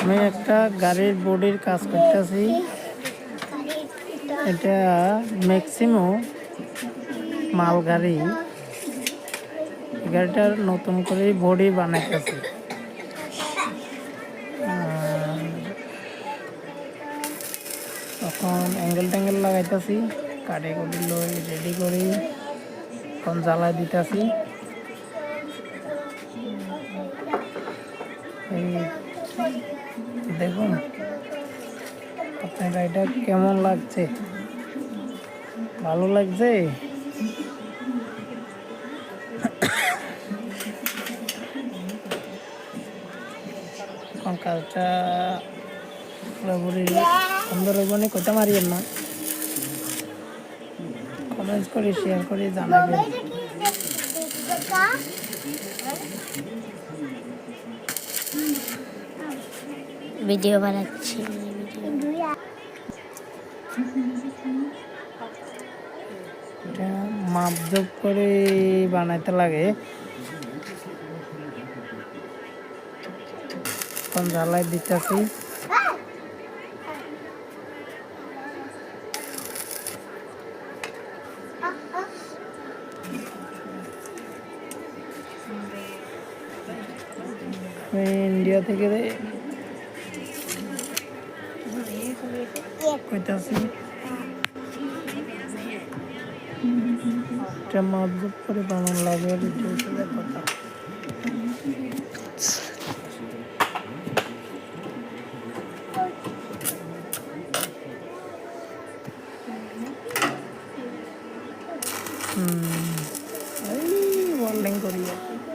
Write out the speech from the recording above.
আমি একটা গাড়ির বডির কাজ করতেছি। এটা ম্যাক্সিমো মাল গাড়ি। গাড়িটার নতুন করে বডি বানাইতেছি। তখন অ্যাঙ্গেল ট্যাঙ্গেল লাগাইতেছি কাটে কুটি লই রেডি করি এখন জ্বালাই দিতেছি। দেখুন আপনার গাড়িটা কেমন লাগছে? ভালো লাগছে? এখন হইব নি। করে শেয়ার করে জানাবেন। ভিডিও বানাচ্ছি। মাপজোপ করে বানাইতে লাগে। এখন জ্বালাই দিতেছি। ইন্ডিয়া থেকে কইতাছি এটা মাপজুপ করে বানান লাগে রুটি ওষুধের কথা হুম এই ওয়ার্ল্ডিং করি আর কি